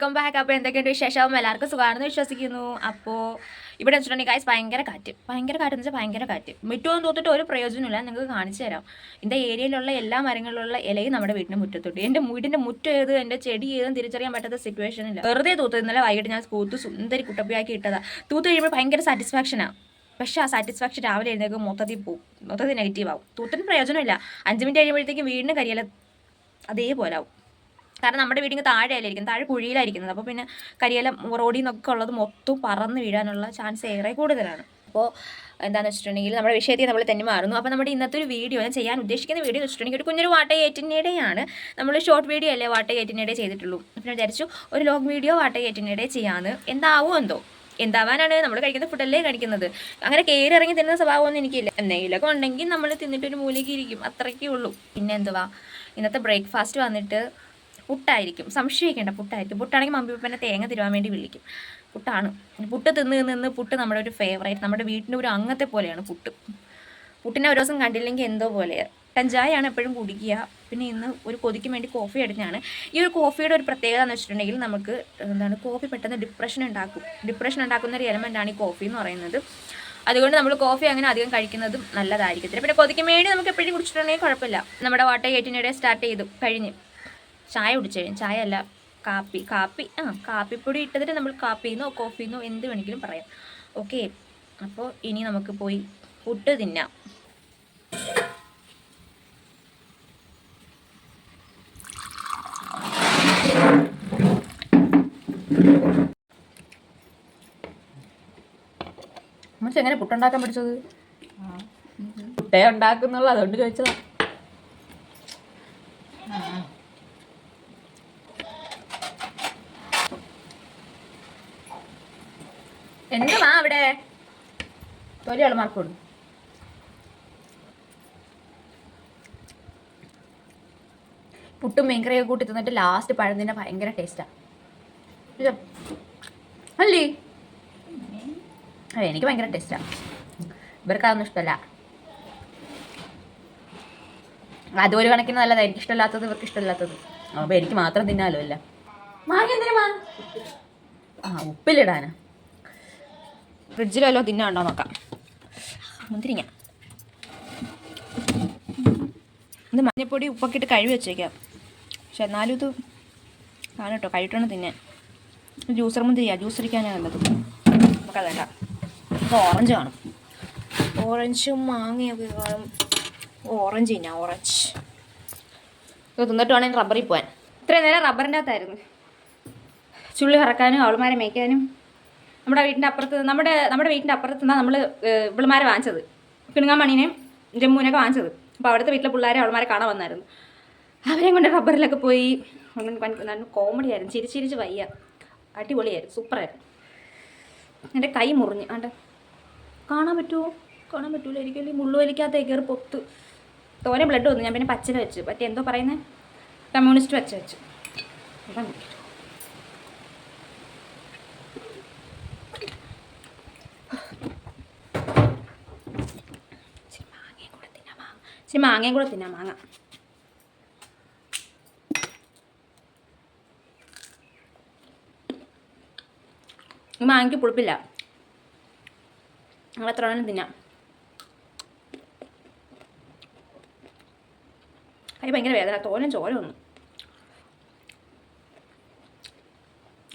Welcome back. അപ്പോൾ എന്തൊക്കെയുണ്ട് വിശേഷം? എല്ലാവർക്കും സുഖമാണെന്ന് വിശ്വസിക്കുന്നു. അപ്പോൾ ഇവിടെ വെച്ചിട്ടുണ്ടെങ്കിൽ ഗൈസ് ഭയങ്കര കാറ്റ്. ഭയങ്കര കാറ്റ് എന്ന് വെച്ചാൽ ഭയങ്കര കാറ്റ്. മുറ്റമൊന്നും തോത്തിട്ട് ഒരു പ്രയോജനമില്ല നിങ്ങൾക്ക് കാണിച്ചു തരാം. എന്റെ ഏരിയയിലുള്ള എല്ലാ മരങ്ങളിലുള്ള ഇലയും നമ്മുടെ വീടിന്റെ മുറ്റത്തോട്ട് എന്റെ വീടിന്റെ മുറ്റം ഏത് എന്റെ ചെടി ഏതും തിരിച്ചറിയാൻ പറ്റാത്ത സിറ്റുവേഷൻ ഇല്ല. വെറുതെ തൂത്ത് ഇന്നലെ വൈകിട്ട് ഞാൻ തൂത്ത് സുന്ദരി കുട്ടപ്പിയാക്കി ഇട്ടതാ. തൂത്ത് കഴിയുമ്പോൾ ഭയങ്കര സാറ്റിസ്ഫാക്ഷനാണ് പക്ഷേ ആ സാറ്റിസ്ഫാക്ഷൻ രാവിലെ എഴുന്നേൽക്കും മൊത്തത്തിൽ പോകും മൊത്തത്തിൽ നെഗറ്റീവ് ആവും. തൂത്തിന് പ്രയോജനമില്ല. അഞ്ച് മിനിറ്റ് കഴിയുമ്പോഴത്തേക്കും വീടിന് കരിയല അതേപോലെ ആവും. കാരണം നമ്മുടെ വീടിന് താഴെ ഇരിക്കുന്നത് താഴെ കുഴിയിലായിരിക്കുന്നത്. അപ്പോൾ പിന്നെ കരിയില റോഡിൽ നിന്നൊക്കെ ഉള്ളത് മൊത്തം പറന്ന് വീഴാനുള്ള ചാൻസ് ഏറെ കൂടുതലാണ്. അപ്പോൾ എന്താണെന്ന് വെച്ചിട്ടുണ്ടെങ്കിൽ നമ്മുടെ വിഷയത്തിൽ നമ്മൾ തന്നെ മാറുന്നു. അപ്പോൾ നമ്മുടെ ഇന്നത്തെ ഒരു വീഡിയോ ഞാൻ ചെയ്യാൻ ഉദ്ദേശിക്കുന്ന വീഡിയോ എന്ന് വെച്ചിട്ടുണ്ടെങ്കിൽ ഒരു കുഞ്ഞൊരു വാട്ടകേറ്റിനിടെയാണ് നമ്മൾ ഷോർട്ട് വീഡിയോ അല്ലേ വാട്ടകേറ്റിനിടെ ചെയ്തിട്ടുള്ളൂ. പിന്നെ വിചാരിച്ചു ഒരു ലോങ് വീഡിയോ വാട്ടകേറ്റിനിടെ ചെയ്യാമെന്ന് എന്താവോ എന്തോ. എന്താവാനാണ് നമ്മൾ കഴിക്കുന്ന ഫുഡല്ലേ കഴിക്കുന്നത്. അങ്ങനെ കയറി ഇറങ്ങി തിന്നുന്ന സ്വഭാവമൊന്നും എനിക്കില്ല. എന്തെങ്കിലുമൊക്കെ ഉണ്ടെങ്കിൽ നമ്മൾ തിന്നിട്ടൊരു മൂലയ്ക്ക് ഇരിക്കും അത്രയ്ക്കേ ഉള്ളൂ പിന്നെ എന്തുവാ? ഇന്നത്തെ ബ്രേക്ക്ഫാസ്റ്റ് വന്നിട്ട് പുട്ടായിരിക്കും. സംശയിക്കേണ്ട പുട്ടായിരിക്കും. പുട്ടാണെങ്കിൽ മമ്മി പപ്പനെ തേങ്ങ തരുവാൻ വേണ്ടി വിളിക്കും. പുട്ടാണ്. പുട്ട് തിന്ന് നിന്ന് പുട്ട് നമ്മുടെ ഒരു ഫേവറേറ്റ് നമ്മുടെ വീട്ടിന്റെ ഒരു അംഗത്തെ പോലെയാണ് പുട്ട്. പുട്ടിനെ ഒരു ദിവസം കണ്ടില്ലെങ്കിൽ എന്തോ പോലെ. കഞ്ചായാണ് എപ്പോഴും കുടിക്കുക. പിന്നെ ഇന്ന് ഒരു കൊതിക്ക് വേണ്ടി കോഫി എടുത്തതാണ് ഈ ഒരു കോഫിയുടെ ഒരു പ്രത്യേകത എന്ന് വെച്ചിട്ടുണ്ടെങ്കിൽ നമുക്ക് എന്താണ് കോഫി പെട്ടെന്ന് ഡിപ്രഷൻ ഉണ്ടാക്കും. ഡിപ്രഷൻ ഉണ്ടാക്കുന്ന ഒരു എലമെന്റാണ് ഈ കോഫി എന്ന് പറയുന്നത്. അതുകൊണ്ട് നമ്മൾ കോഫി അങ്ങനെ അധികം കഴിക്കുന്നതും നല്ലതായിരിക്കത്തില്ല. പിന്നെ കൊതിക്കും വേണ്ടി നമുക്ക് എപ്പോഴും കുടിച്ചിട്ടുണ്ടെങ്കിൽ കുഴപ്പമില്ല. നമ്മുടെ വാട്ടർ എയ്റ്റിനിടെ സ്റ്റാർട്ട് ചെയ്തു. കഴിഞ്ഞ്. ചായ കുടിച്ചു? കഴിഞ്ഞു ചായ അല്ല കാപ്പി കാപ്പി ആ കാപ്പിപ്പൊടി ഇട്ടതിന് നമ്മൾ കാപ്പിന്നോ കോഫിന്നോ എന്ത് വേണമെങ്കിലും പറയാം. ഓക്കെ അപ്പോൾ ഇനി നമുക്ക് പോയി പുട്ട് തിന്നാം. നമ്മൾ എങ്ങനെ പുട്ടുണ്ടാക്കാൻ പഠിച്ചത്? പുട്ടേ ഉണ്ടാക്കുന്നുള്ള. അതുകൊണ്ട് ചോദിച്ചതാ. എന്തുവാ അവിടെ? തൊലി മാർക്ക് പുട്ടും മീൻകറിയൊക്കെ കൂട്ടി തന്നിട്ട് ലാസ്റ്റ് പഴം ഭയങ്കര ടേസ്റ്റാണ് അല്ലേ? അതെ എനിക്ക് ഭയങ്കര ടേസ്റ്റാണ് ഇവർക്ക് അതൊന്നും ഇഷ്ടമല്ല. അതൊരു കണക്കിന് നല്ലതാണ് എനിക്ക് ഇഷ്ടമില്ലാത്തത് ഇവർക്ക് ഇഷ്ടമില്ലാത്തത്. അപ്പോൾ എനിക്ക് മാത്രം തിന്നാലോ അല്ല? എന്തിനാ ആ ഉപ്പിലിടാനാ. ഫ്രിഡ്ജിലല്ലോ തിന്നാണ്ടോ നോക്കാം. മുന്തിരിങ്ങ. ഇത് മഞ്ഞപ്പൊടി ഉപ്പൊക്കെ ഇട്ട് കഴുകി വെച്ചേക്കാം. പക്ഷെ എന്നാലും ഇത് ആണ് കേട്ടോ കഴിക്കണം തിന്നാൻ. ജ്യൂസർ മുന്തിരിയാ ജ്യൂസ് അടിക്കാനാണ് നല്ലത് നമുക്കത് വേണ്ട. ഇപ്പോൾ ഓറഞ്ച് കാണും ഓറഞ്ചും മാങ്ങയൊക്കെ കാണും. ഓറഞ്ച് തിന്നാം ഓറഞ്ച്. ഇത് തിന്നിട്ട് വേണമെങ്കിൽ റബ്ബറിൽ പോകാൻ ഇത്രയും നേരം റബ്ബറിന്റെ അകത്തായിരുന്നു. ചുള്ളി കറക്കാനും അവളുമാരെ മേയ്ക്കാനും. നമ്മുടെ വീട്ടിന്റെ അപ്പുറത്ത് നമ്മുടെ നമ്മുടെ വീട്ടിന്റെ അപ്പുറത്ത് നിന്നാണ് നമ്മൾ ഇവളുമാരെ വാങ്ങിച്ചത്. കിണുങ്ങാമണീനെയും ജമ്മുവിനൊക്കെ വാങ്ങിച്ചത്. അപ്പോൾ അവിടുത്തെ വീട്ടിലെ പിള്ളേരെ അവളുമാരെ കാണാൻ വന്നായിരുന്നു. അവരെയും കൊണ്ട് റബ്ബറിലൊക്കെ പോയി. കോമഡി ആയിരുന്നു. ചിരിച്ചിരിച്ച് വയ്യ. അടിപൊളിയായിരുന്നു. സൂപ്പറായിരുന്നു. എന്റെ കൈ മുറിഞ്ഞ്. ആണ്ട് കാണാൻ പറ്റുമോ കാണാൻ പറ്റൂല. ഒരിക്കലും മുള്ളു വലിക്കാത്ത കയറി പൊത്ത്. തോനെ ബ്ലഡ് വന്നു. ഞാൻ പിന്നെ പച്ചില വെച്ച്. പറ്റി എന്തോ പറയുന്നത് കമ്മ്യൂണിസ്റ്റ് വെച്ച്. വെച്ചു കുടിക്കട്ടെ. ഇച്ചിരി മാങ്ങയും കൂടെ തിന്നാം ഇച്ചിരി മാങ്ങയും കൂടെ തിന്നാം മാങ്ങ. ഈ മാങ്ങയ്ക്ക് പുളിപ്പില്ല. നിങ്ങൾ എത്ര വേണം തിന്നാം. കൈ ഭയങ്കര വേദന തോനും ചോര വന്നു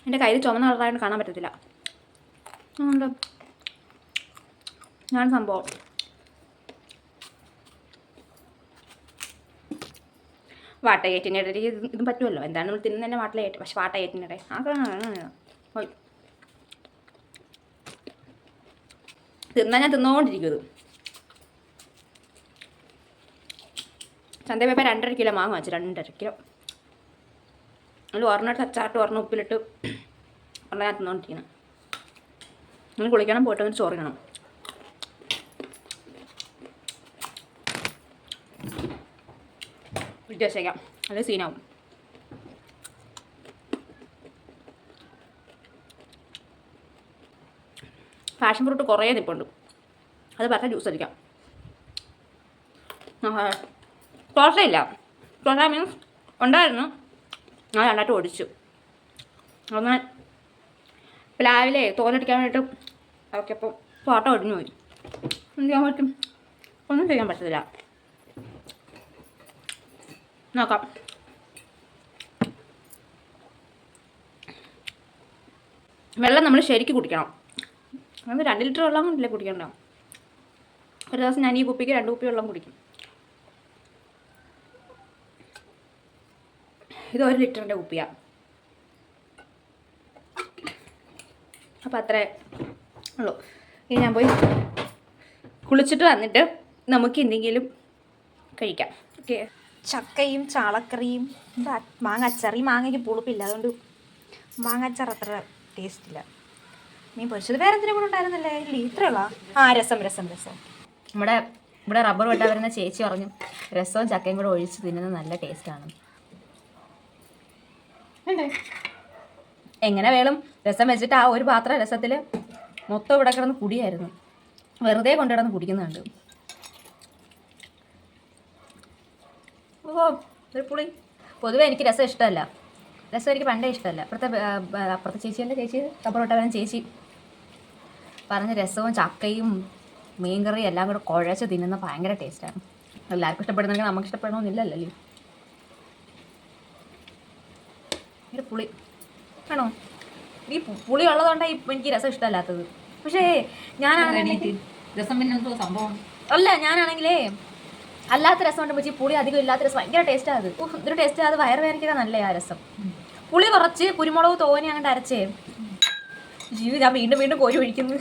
എന്റെ കയ്യിൽ ചുമന്ന കളറായിട്ട് കാണാൻ പറ്റത്തില്ല. അതുകൊണ്ട് ഞാൻ സംഭവം വാട്ടകേറ്റിനിടെ ഇത് ഇതും പറ്റുമല്ലോ? എന്താണ് നമ്മൾ തിന്നുന്ന തന്നെ വാട്ടലേറ്റ് പക്ഷെ വാട്ടകേറ്റിനിടെ ആ പോയി. തിന്നാൻ ഞാൻ തിന്നുകൊണ്ടിരിക്കും ഇത് ചന്തപ്പേപ്പ രണ്ടര കിലോ മാങ്ങ വെച്ചു രണ്ടര കിലോ. അതിൽ ഒരെണ്ണം അച്ചാട്ട് ഒരെണ്ണം ഉപ്പിലിട്ട് ഒരെണ്ണം ഞാൻ തിന്നുകൊണ്ടിരിക്കുന്നത് നിങ്ങൾ കുളിക്കണം പോയിട്ട് വന്നിട്ട് ചോറിക്കണം ഫ്രിഡ്ജ് വെച്ചേക്കാം നല്ല സീനാവും പാഷൻ ഫ്രൂട്ട് കുറേ നിൽപ്പുണ്ട് അത് പറഞ്ഞ ജ്യൂസ് അടിക്കാം. തോട്ടയില്ല തോട്ട മീൻസ് ഉണ്ടായിരുന്നു. ഞാൻ രണ്ടായിട്ട് ഓടിച്ചു അങ്ങനെ പ്ലാവിലെ തോലടിക്കാൻ വേണ്ടിയിട്ട് അതൊക്കെ അവർക്കപ്പോൾ ഫോട്ടോ ഒടിഞ്ഞു പോയി. എന്ത് ചെയ്യാൻ പറ്റും? ഒന്നും ചെയ്യാൻ പറ്റത്തില്ല. നോക്കാം. വെള്ളം നമ്മൾ ശരിക്ക് കുടിക്കണം. നമ്മൾ രണ്ട് ലിറ്റർ വെള്ളം കൊണ്ടല്ലേ കുടിക്കണ്ട? ഒരു ദിവസം ഞാൻ ഈ കുപ്പിക്ക് രണ്ട് കുപ്പി വെള്ളം കുടിക്കും. ഇത് ഒരു ലിറ്ററിന്റെ കുപ്പിയാണ് അപ്പോൾ അത്രേ ഉള്ളൂ. ഇനി ഞാൻ പോയി കുളിച്ചിട്ട് വന്നിട്ട് നമുക്ക് എന്തെങ്കിലും കഴിക്കാം. ഓക്കെ. ചക്കയും ചാളക്കറിയും എന്താ മാങ്ങ അച്ചാർ ഈ മാങ്ങയ്ക്ക് പുളിപ്പില്ല. അതുകൊണ്ട് മാങ്ങ അച്ചാർ അത്ര ടേസ്റ്റ് ഇല്ല. മീൻ പൊരിച്ചത് വേറെ എന്തിനും കൂടെ ഉണ്ടായിരുന്നല്ലേ? ഇല്ല ഇത്രയുള്ള ആ രസം രസം രസം. നമ്മുടെ ഇവിടെ റബ്ബർ വെട്ടാൻ വരുന്ന ചേച്ചി പറഞ്ഞു രസവും ചക്കയും കൂടെ ഒഴിച്ച് തിന്നുന്നത് നല്ല ടേസ്റ്റാണ് എങ്ങനെ വേണം രസം വെച്ചിട്ട് ആ ഒരു പാത്രം രസത്തിൽ മൊത്തം ഇവിടെ കിടന്ന് കുടിയായിരുന്നു. വെറുതെ കൊണ്ടുകിടന്ന് കുടിക്കുന്നുണ്ട്. ഓ ഒരു പുളി. പൊതുവെ എനിക്ക് രസം ഇഷ്ടമല്ല. രസം എനിക്ക് പണ്ടേ ഇഷ്ടമല്ല. അപ്പുറത്തെ അപ്പുറത്തെ ചേച്ചിയല്ല ചേച്ചി? റബ്ബറോട്ടവൻ ചേച്ചി. പറഞ്ഞ രസവും ചക്കയും മീൻകറിയും എല്ലാം കൂടെ കുഴച്ച് തിന്നുന്ന ഭയങ്കര ടേസ്റ്റാണ്. എല്ലാവർക്കും ഇഷ്ടപ്പെടുന്നെങ്കിൽ നമുക്ക് ഇഷ്ടപ്പെടണമെന്നില്ലല്ലോ ഒരു ഇത് പുളി. ആണോ? ഈ പുളി ഉള്ളതുകൊണ്ടാണ് എനിക്ക് രസം ഇഷ്ടമല്ലാത്തത്. പക്ഷേ ഞാനാണെങ്കിൽ രസം പിന്നെ എന്തോ സംഭവം? അല്ല ഞാനാണെങ്കിലേ അല്ലാത്ത രസം കൊണ്ട് വെച്ച് പുളി അധികം ഇല്ലാത്ത രസം. ഭയങ്കര ടേസ്റ്റാണ് അത്. ഇതൊരു ടേസ്റ്റ് അത് വയറ് വേദനയ്ക്കൊക്കെ നല്ല ആ രസം. പുളി കുറച്ച് കുരുമുളക് തോനെ അങ്ങോട്ട് അരച്ചേ. ജീവി ഞാൻ വീണ്ടും വീണ്ടും കോരി ഒഴിക്കുന്നു.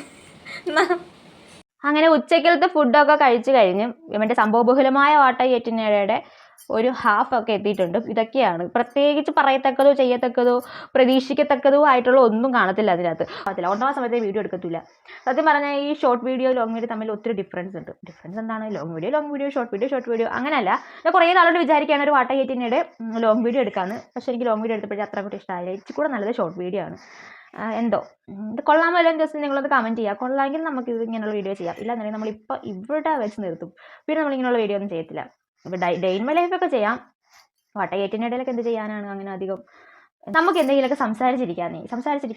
അങ്ങനെ ഉച്ചക്കലത്തെ ഫുഡൊക്കെ കഴിച്ചു കഴിഞ്ഞ് മറ്റേ സംഭവബഹുലമായ വാട്ടയ്യറ്റിനയുടെ ഒരു ഹാഫ് ഒക്കെ എത്തിയിട്ടുണ്ട്. ഇതൊക്കെയാണ്. പ്രത്യേകിച്ച് പറയത്തക്കതോ ചെയ്യത്തക്കതോ പ്രതീക്ഷിക്കത്തക്കതോ ആയിട്ടുള്ള ഒന്നും കാണത്തില്ല അതിനകത്ത്. അതില്ല ഒന്നാം സമയത്തെ വീഡിയോ എടുക്കത്തില്ല. സത്യം പറഞ്ഞാൽ ഈ ഷോർട്ട് വീഡിയോ ലോങ് വീഡിയോ തമ്മിൽ ഒത്തിരി ഡിഫറൻസ് ഉണ്ട്. ഡിഫറൻസ് എന്താണ്? Long video long video short video short video അങ്ങനെയല്ല ഞാൻ കുറേ നാളോട് വിചാരിക്കുകയാണ് ഒരു വാട്ടയ്യറ്റിനിടെ ലോങ് വീഡിയോ എടുക്കാമെന്ന് പക്ഷേ എനിക്ക് ലോങ് വീഡിയോ എടുത്തപ്പോഴേ അത്ര കൂടി ഇഷ്ടമായില്ല ഇച്ചിരി കൂടെ നല്ലത് ഷോർട്ട് വീഡിയോ ആണ്. എന്തോ? ഇത് കൊള്ളാമല്ലോ ജസ്റ്റ് നിങ്ങളത് കമന്റ് ചെയ്യുക. കൊള്ളാമെങ്കിൽ നമുക്ക് ഇത് ഇങ്ങനെയുള്ള വീഡിയോ ചെയ്യാം. ഇല്ലാന്നുണ്ടെങ്കിൽ നമ്മളിപ്പോൾ ഇവിടെ വെച്ച് നിർത്തും. പിന്നെ നമ്മളിങ്ങനെയുള്ള വീഡിയോ ഒന്നും ചെയ്യത്തില്ല. ഇപ്പോൾ ഡൈ ഡെയിൻ മൈ ലൈഫൊക്കെ ചെയ്യാം. വട്ടയേറ്റിന്റെ ഇടയിലൊക്കെ എന്ത് ചെയ്യാനാണ് അങ്ങനെ അധികം? നമുക്ക് എന്തെങ്കിലുമൊക്കെ സംസാരിച്ചിരിക്കാനേ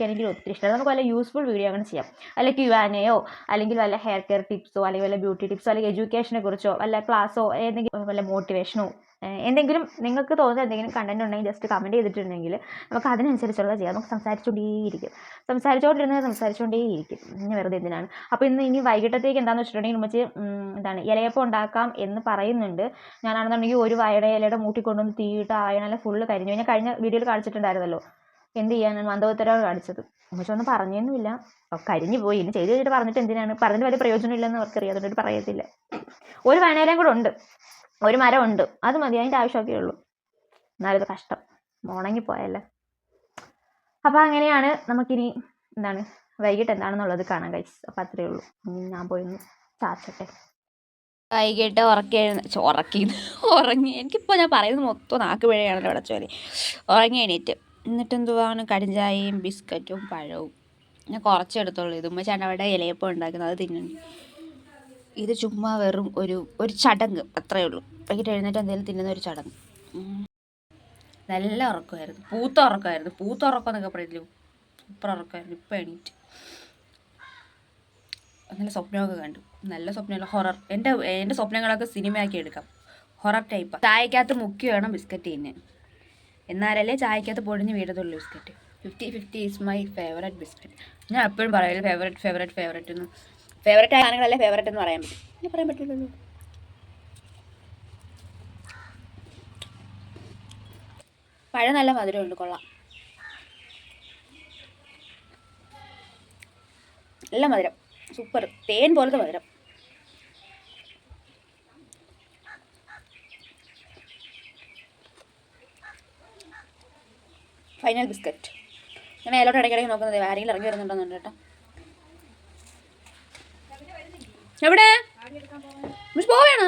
എനിക്ക് ഒത്തിരി ഇഷ്ടമാണ്. നമുക്ക് വല്ല യൂസ്ഫുൾ വീഡിയോ അങ്ങനെ ചെയ്യാം. അല്ലെ ക്യു ആനയോ അല്ലെങ്കിൽ വല്ല ഹെയർ കെയർ ടിപ്സോ അല്ലെങ്കിൽ വല്ല ബ്യൂട്ടി ടിപ്സോ അല്ലെങ്കിൽ എഡ്യൂക്കേഷനെ കുറിച്ചോ വല്ല ക്ലാസ്സോ ഏതെങ്കിലും വല്ല മോട്ടിവേഷനോ എന്തെങ്കിലും നിങ്ങൾക്ക് തോന്നുന്ന എന്തെങ്കിലും കണ്ടന്റ് ഉണ്ടെങ്കിൽ ജസ്റ്റ് കമന്റ് ചെയ്തിട്ടുണ്ടെങ്കിൽ നമുക്ക് അതിനനുസരിച്ചുള്ള ചെയ്യാം. നമുക്ക് സംസാരിച്ചുകൊണ്ടേയിരിക്കും സംസാരിച്ചുകൊണ്ടിരുന്നത് സംസാരിച്ചുകൊണ്ടേയിരിക്കും ഇനി വെറുതെ എന്തിനാണ്? അപ്പോൾ ഇന്ന് ഇനി വൈകിട്ടത്തേക്ക് എന്താണെന്ന് വെച്ചിട്ടുണ്ടെങ്കിൽ ഉമ്മച്ചി എന്താണ് ഇലയപ്പം ഉണ്ടാക്കാം എന്ന് പറയുന്നുണ്ട്. ഞാനാണെന്നുണ്ടെങ്കിൽ ഒരു വയട ഇലയുടെ മൂട്ടി കൊണ്ടുവന്ന് തീയിട്ട് ആ വയണല ഫുള്ള് കരിഞ്ഞു. ഞാൻ കഴിഞ്ഞ വീഡിയോയിൽ കാണിച്ചിട്ടുണ്ടായിരുന്നല്ലോ. എന്ത് ചെയ്യാനാണ് മന്ദോത്തരമാണ് കാണിച്ചത്. പക്ഷെ ഒന്നും പറഞ്ഞൊന്നുമില്ല. കരിഞ്ഞു പോയി. ഇനി ചെയ്ത് കഴിഞ്ഞിട്ട് പറഞ്ഞിട്ട് എന്തിനാണ്? പറഞ്ഞിട്ട് വലിയ പ്രയോജനമില്ലെന്ന് അവർക്കറിയാം. അതുകൊണ്ട് പറയത്തില്ല. ഒരു വയനയിലും കൂടെ ഉണ്ട്. ഒരു മരം ഉണ്ട്. അത് മതി അതിന്റെ ആവശ്യമൊക്കെ ഉള്ളൂ. എന്നാലും കഷ്ടം. മോണങ്ങി പോയല്ലേ. അപ്പോൾ അങ്ങനെയാണ് നമുക്കിനി എന്താണ് വൈകിട്ട് എന്താണെന്നുള്ളത് കാണാൻ കൈസ് അപ്പോൾ അത്രയേ ഉള്ളൂ. ഞാൻ പോയി ഒന്ന് വൈകിട്ട് ഉറക്കി ഉറക്കി. ഉറങ്ങി. എനിക്കിപ്പോൾ ഞാൻ പറയുന്നത് മൊത്തം നാക്ക് പിഴയാണല്ലോ ഇവിടെ ചോലി ഉറങ്ങി എണീറ്റ്. എന്നിട്ട് എന്തുവാണ്? കടിഞ്ചായയും ബിസ്ക്കറ്റും പഴവും. ഞാൻ കുറച്ചെടുത്തുള്ളൂ ഇതുമ്പോൾ ചേട്ടൻ അവിടെ ഇലയപ്പം ഉണ്ടാക്കുന്നത് അത് തിന്നുന്നു. ഇത് ചുമ്മാ വെറും ഒരു ഒരു ചടങ്ങ് അത്രയേ ഉള്ളൂ. വൈകിട്ട് എഴുന്നേറ്റ് എന്തെങ്കിലും തിന്നുന്ന ഒരു ചടങ്ങ്. നല്ല ഉറക്കമായിരുന്നു. പൂത്ത ഉറക്കമായിരുന്നു. പൂത്ത ഉറക്കം എന്നൊക്കെ പറയില്ലേ? സൂപ്പർ ഉറക്കമായിരുന്നു. ഇപ്പം എണീറ്റ്. നല്ല സ്വപ്നമൊക്കെ കണ്ടു. നല്ല സ്വപ്നമല്ല ഹൊറർ എന്റെ എന്റെ സ്വപ്നങ്ങളൊക്കെ സിനിമയാക്കി എടുക്കാം. ഹൊറർ ടൈപ്പ് ചായക്കകത്ത് മുക്കി വേണം ബിസ്ക്കറ്റ് തന്നെ എന്നാലല്ലേ ചായക്കകത്ത് പൊടിഞ്ഞ് വീടത്തുള്ളൂ biscuit. Fifty fifty is my favourite biscuit ഞാൻ എപ്പോഴും പറയല്ലേ ഫേവറേറ്റ് ഫേവറേറ്റ് ഫേവറേറ്റ് എന്ന് ഫേവറേറ്റ് ആയ ഗാനങ്ങളല്ലേ ഫേവറേറ്റ് എന്ന് പറയാൻ പറ്റും. ഇനി പറയാൻ പറ്റില്ലല്ലോ പഴം നല്ല മധുരമുണ്ട് കൊള്ളാം. നല്ല മധുരം. സൂപ്പർ തേൻ പോലത്തെ മധുരം. ഫൈനൽ ബിസ്ക്കറ്റ് ഞാൻ മേലോട്ട് ഇടയ്ക്കിടയ്ക്ക് നോക്കുന്നത് ആരെങ്കിലും ഇറങ്ങി വരുന്നുണ്ടോന്നുണ്ട് കേട്ടോ എവിടെ? പോവാണ്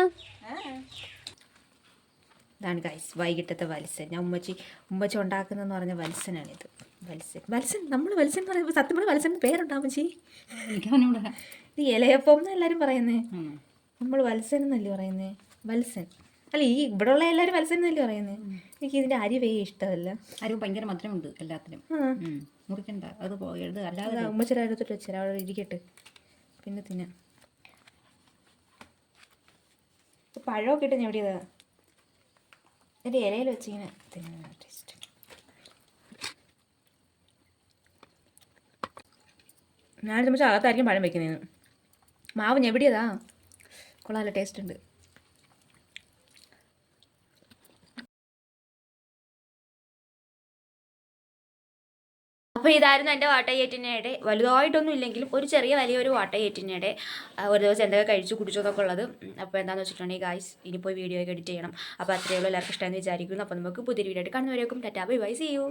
ഇതാണ് ഗൈസ് വൈകിട്ടത്തെ വത്സൻ. ഞാൻ ഉമ്മച്ചി ഉമ്മച്ചി ഉണ്ടാക്കുന്നതെന്ന് പറഞ്ഞ വത്സനാണിത്. വത്സൻ. വത്സൻ നമ്മൾ വത്സൻ എന്ന് പറയുമ്പോൾ സത്യം പറഞ്ഞാൽ വത്സൻ പേരുണ്ടാവും ഉമ്മച്ചി? ഇത് ഇലയപ്പം എന്ന് എല്ലാവരും പറയുന്നേ നമ്മൾ വത്സൻ എന്നല്ലേ പറയുന്നേ? വത്സൻ. അല്ല ഈ ഇവിടെ ഉള്ള എല്ലാവരും വത്സൻ എന്നല്ലേ പറയുന്നത് എനിക്ക് ഇതിന്റെ അരി വേ ഇഷ്ടമല്ല. അരി ഭയങ്കര മധുരമുണ്ട് എല്ലാത്തിനും. മുറിക്കണ്ട. അത് പോയത് അല്ലാതെ ഉമ്മച്ചിരാടുത്തിട്ട് വെച്ചാൽ അവിടെ ഇരിക്കട്ടെ. പിന്നെ തിന്നാം ഇപ്പൊ പഴമൊക്കെ ഇട്ട് എവിടെയാ എന്റെ ഇലയിൽ വെച്ചിങ്ങനെ തിന്നാൻ ടേസ്റ്റ് ഞാൻ നമ്മൾ അകത്തായിരിക്കും പഴം വെക്കുന്നതിന് മാവ് ഞെവിടിയതാ കൊള്ളാമല്ലോ ടേസ്റ്റ് ഉണ്ട്. അപ്പോൾ ഇതായിരുന്നു എന്റെ വാട്ടയേറ്റിനയുടെ. വലുതായിട്ടൊന്നും ഇല്ലെങ്കിലും ഒരു ചെറിയ വലിയൊരു വാട്ടയേറ്റിനയുടെ. ഒരു ദിവസം എന്തൊക്കെ കഴിച്ചു കുടിച്ചു എന്നൊക്കെ ഉള്ളത്. അപ്പോൾ എന്താണെന്ന് വെച്ചിട്ടുണ്ടെങ്കിൽ ഗായ്സ് ഇനിയിപ്പോൾ വീഡിയോ ഒക്കെ എഡിറ്റ് ചെയ്യണം. അപ്പോൾ അത്രയേ ഉള്ളൂ. എല്ലാവർക്കും ഇഷ്ടമെന്ന് വിചാരിക്കുന്നു. അപ്പോൾ നമുക്ക് പുതിയൊരു വീഡിയോ ആയിട്ട് കാണുന്നവരേക്കും tata bye bye see you